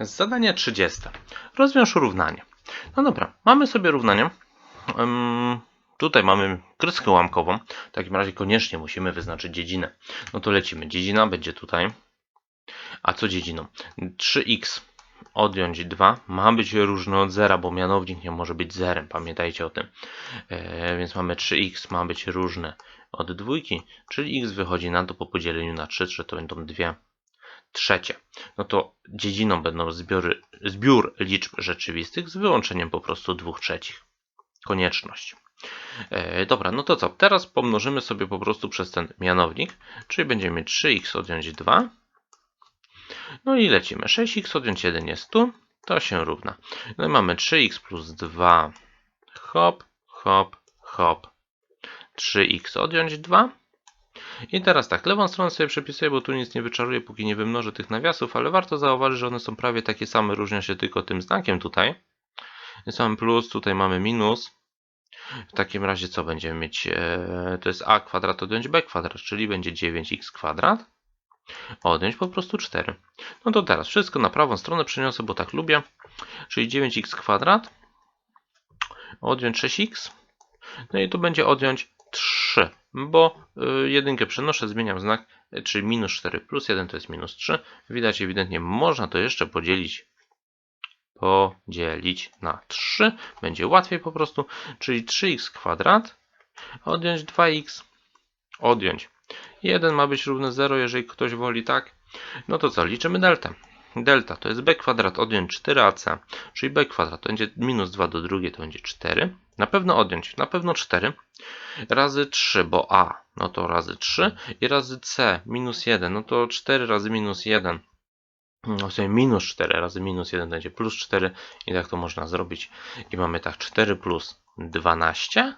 Zadanie 30. Rozwiąż równanie. No dobra, mamy sobie równanie. Tutaj mamy kreskę ułamkową. W takim razie koniecznie musimy wyznaczyć dziedzinę. No to lecimy. Dziedzina będzie tutaj. A co dziedziną? 3x odjąć 2 ma być różny od zera, bo mianownik nie może być zerem. Pamiętajcie o tym. E, więc mamy 3x ma być różne od dwójki, czyli x wychodzi na to po podzieleniu na 3, że to będą dwie trzecie. No to dziedziną będą zbiory, zbiór liczb rzeczywistych z wyłączeniem po prostu dwóch trzecich. Konieczność. E, dobra, no to co? Teraz pomnożymy sobie po prostu przez ten mianownik, czyli będziemy mieć 3x odjąć 2. No i lecimy. 6x odjąć 1 jest tu, to się równa. No i mamy 3x plus 2, hop, hop, hop. 3x odjąć 2. I teraz tak, lewą stronę sobie przepisuję, bo tu nic nie wyczaruję, póki nie wymnożę tych nawiasów, ale warto zauważyć, że one są prawie takie same, różnią się tylko tym znakiem tutaj. Jest mamy plus, tutaj mamy minus. W takim razie co będziemy mieć? E, to jest a kwadrat odjąć b kwadrat, czyli będzie 9x kwadrat. Odjąć po prostu 4. No to teraz wszystko na prawą stronę przeniosę, bo tak lubię. Czyli 9x kwadrat. Odjąć 6x. No i tu będzie odjąć 3, bo y, jedynkę przenoszę, zmieniam znak, y, czyli minus 4 plus 1 to jest minus 3. Widać ewidentnie, można to jeszcze podzielić podzielić na 3. Będzie łatwiej po prostu, czyli 3x kwadrat odjąć 2x odjąć 1 ma być równe 0, jeżeli ktoś woli tak. No to co, liczymy delta. Delta to jest b kwadrat odjąć 4ac, czyli b kwadrat to będzie minus 2 do drugiej to będzie 4. Na pewno odjąć, na pewno 4 razy 3, bo a no to razy 3 i razy c minus 1, no to 4 razy minus 1 no sobie minus 4 razy minus 1 będzie plus 4 i tak to można zrobić. I mamy tak 4 plus 12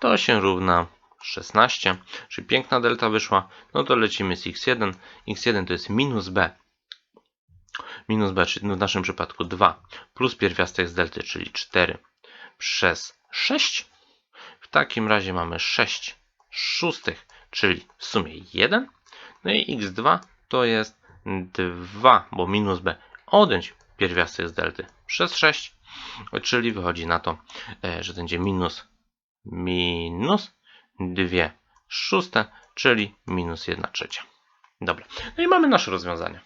to się równa 16, czyli piękna delta wyszła. No to lecimy z x1. x1 to jest minus b. Minus b, czyli w naszym przypadku 2 plus pierwiastek z delty, czyli 4 przez 6. W takim razie mamy 6 szóstych, czyli w sumie 1. No i x2 to jest 2, bo minus b odjąć pierwiastek z delty przez 6, czyli wychodzi na to, e, że będzie minus minus 2 szóste, czyli minus 1 trzecia. Dobra, no i mamy nasze rozwiązanie.